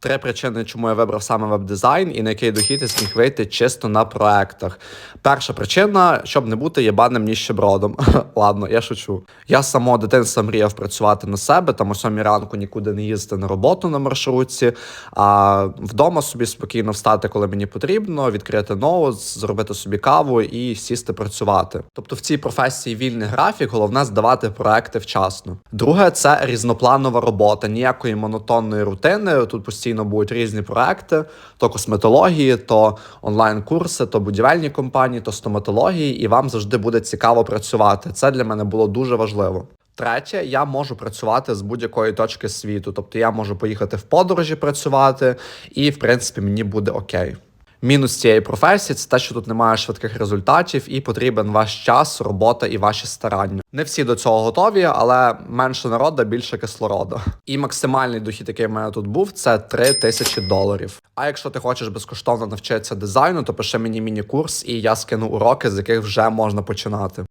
Три причини, чому я вибрав саме веб-дизайн і на який дохід я зміг вийти чисто на проектах. Перша причина, щоб не бути єбаним ніщебродом. Ладно, я шучу. Я з самого дитинства мріяв працювати на себе, там о сьомій ранку нікуди не їздити на роботу на маршрутці, а вдома собі спокійно встати, коли мені потрібно, відкрити ноут, зробити собі каву і сісти працювати. Тобто в цій професії вільний графік, головне здавати проекти вчасно. Друге, це різнопланова робота, ніякої монотонної рутини. Тут постійно будуть різні проекти: то косметології, то онлайн-курси, то будівельні компанії, то стоматології, і вам завжди буде цікаво працювати. Це для мене було дуже важливо. Третє, я можу працювати з будь-якої точки світу, тобто я можу поїхати в подорожі працювати, і в принципі мені буде окей. Мінус цієї професії це те, що тут немає швидких результатів, і потрібен ваш час, робота і ваші старання. Не всі до цього готові, але менше народу, більше кислороду. І максимальний дохід, який в мене тут був, це 3 тисячі доларів. А якщо ти хочеш безкоштовно навчитися дизайну, то пиши мені міні-курс, і я скину уроки, з яких вже можна починати.